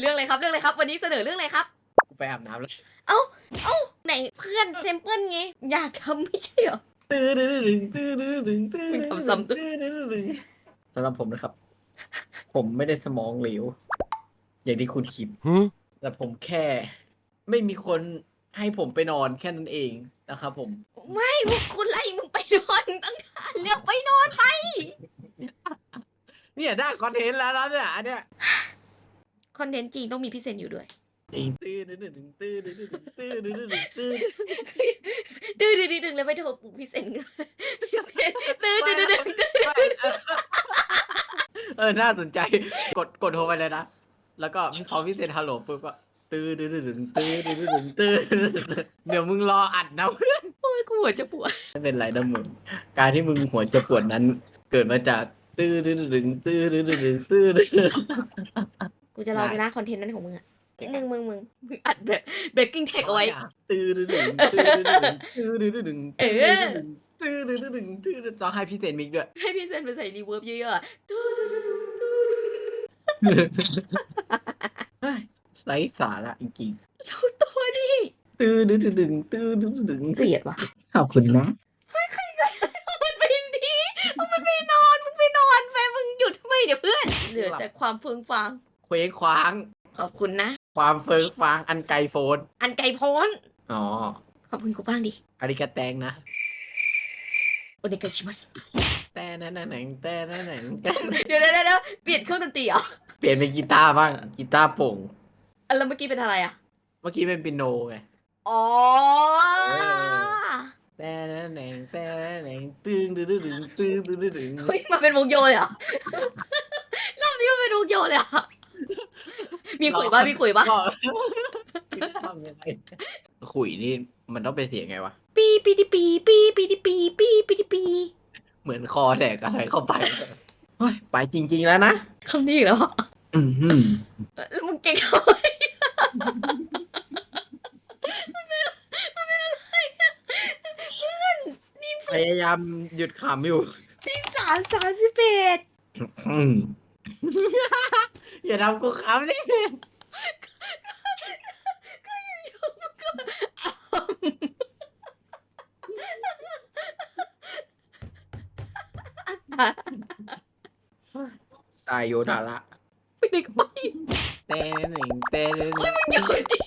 เรื่องอะไรครับเรื่องอะไรครับ วันนี้เสนอเรื่องอะไรครับ กูไปอาบน้ำแล้วไหนเพื่อนเซมเปิลไงอยากทำไม่ใช่เหรอ มึงทำซ้ำตัวสำหรับผมนะครับ ผมไม่ได้สมองเหลว อย่างที่คุณคิด Huh? แต่ผมแค่ ไม่มีคนให้ผมไปนอนแค่นั้นเองนะครับผม ไม่พวกคุณไล่มึงไปนอนตั้งนานเรียกไปนอนไป เนี่ยได้คอนเทนต์แล้วนะเนี่ยอันเนี้ยคอนเทนต์จริงต้องมีพิเศษอยู่ด้วยตื้อหนึ่งหนึ่งตื้อหนึ่งหนึ่งตื้อหนึ่งหนึ่ตื้อดื้อดื้อตื้อแล้วไปโทรปลุกพี่เซนพี่เซนตื้อดื้อดื้อตื้อเออน่าสนใจกดกดโทรไปเลยนะ แล้วก็พอพี่เซนฮัลโหลปุ๊บก็ตื้อดื้อดื้อตื้อดื้อดื้อตื้อเดี๋ยวมึงรออัดนะเพื่อนโอ้ยกูหัวจะปวดไม่เป็นไรนะมึงการที่มึงหัวจะปวดนั้น เกิดมาจาก ตื้อดึงดึงตื้อดึงดึงตื้อดึงกูจะรอเวลาคอนเทนต์นั้นของมึงอะมึงมึงมึงอัดแบบเบรกกิ้งเทคเอาไว้ ตื้อดึงดึงตื้อดึงดึงตื้อดึงดึงเออตื้อดึงดึงตื้อดึงต้องให้พี่เซนมิกด้วย ให้พี่เซนไปใส่รีเวิร์บเยอะๆตื้อดึงดึงตื้อไร้สาระจริงๆเจ้าตัวนี่ตื้อดึงดึงตื้อดึงดึงเกลียดว่ะขอบคุณนะ ลือแต่ความเฟืองฟางเคว้งคว้าง ขอบคุณนะ ความเฟิงฟางอันไกลโฟน อันไกลโพ้นอ๋อขอบคุณกูบ้างดิอาริกาแตงนะโอเนกาชิมัสแต่นั่นนั่นหนังแต่นั่นหนังแต่เดี๋ยวเดี๋ยวเดี๋ยวเปลี่ยนเครื่องดนตรีเหรอเปลี่ยนเป็นกีตาร์บ้างกีตาร์โปร่งอันแล้วเมื่อกี้เป็นอะไรอะ เมื่อกี้เป็นปิโนไงอ๋อแต่นั่นหนังแต่นั่นหนังตึงตึงตึงตึงตึงตึงตึงเฮ้ยมันเป็นวงโยเลยเหรอรอบนี้มัน เป็นวงโยเลยเหรอะมีขุยป่ะมีขุยป่ะก็ทำยังไงขุยนี่มันต้องเป็นเสียงไงวะ ปีปีติปี ปีปีติปี ปีปีติปี เหมือนคอแดกอะไรเข้าไปเฮ้ยไปจริง ๆแล้วนะคำนี้อีกแล้วเหรออือหือแล้วมึงเก่งทำไมมันเป็นอะไรอะเพื่อนนี่พยายามหยุดขำอยู่ปีสามสามสิบเอ็ด อืม อย่าทำกูขำดิสายโยธาระไปไหนก็ไปแต่หนึ่งแต่หนึ่งอยู่ดิ